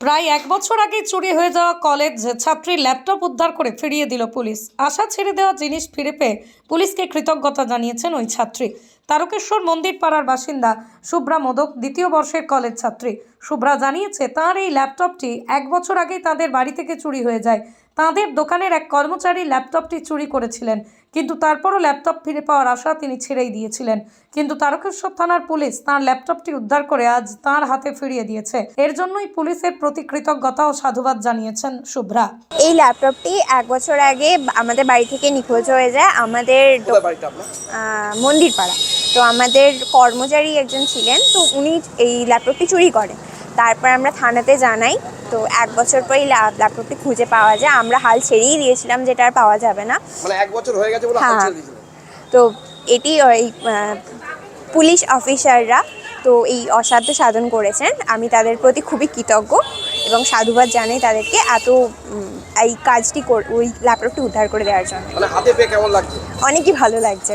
প্রায় এক বছর আগে চুরি হয়ে যাওয়া কলেজ ছাত্রীর ল্যাপটপ উদ্ধার করে ফিরিয়ে দিল পুলিশ। আশা ছেড়ে দেওয়া জিনিস ফিরে পেয়ে পুলিশকে কৃতজ্ঞতা জানিয়েছেন ওই ছাত্রী। তারকেশ্বর মন্দির পাড়ার বাসিন্দা শুভ্রা মোদক দ্বিতীয় বর্ষের কলেজ ছাত্রী। শুভ্রা জানিয়েছে তার এই ল্যাপটপটি এক বছর আগেই তাদের বাড়ি থেকে চুরি হয়ে যায়। তাদের দোকানের এক কর্মচারী ল্যাপটপটি চুরি করেছিলেন কিন্তু তারপরও ল্যাপটপ ফিরে পাওয়ার আশা তিনি ছেড়েই দিয়েছিলেন। কিন্তু তারকেশ্বর থানার পুলিশ তার ল্যাপটপটি উদ্ধার করে আজ তার হাতে ফিরিয়ে দিয়েছে। এর জন্যই পুলিশের প্রতি কৃতজ্ঞতা ও সাধুবাদ জানিয়েছেন শুভ্রা। এই ল্যাপটপটি এক বছর আগে আমাদের বাড়ি থেকে নিখোঁজ হয়ে যায় আমাদের মন্দিরপাড়া তো আমাদের কর্মচারী একজন ছিলেন তো উনি এই ল্যাপটপটি চুরি করেন তারপর আমরা থানাতে জানাই তো এক বছর পরেই ল্যাপটপটি খুঁজে পাওয়া যায়। আমরা হাল ছেড়েই দিয়েছিলাম যেটা আর পাওয়া যাবে না। মানে এক বছর হয়ে গেছে বলে হ্যাঁ। তো এটি ওই পুলিশ অফিসাররা তো এই অসাধ্য সাধন করেছেন। আমি তাদের প্রতি খুবই কৃতজ্ঞ এবং সাধুবাদ জানাই তাদেরকে এত এই কাজটি ওই ল্যাপটপটি উদ্ধার করে দেওয়ার জন্য। মানে অনেকই ভালো লাগছে।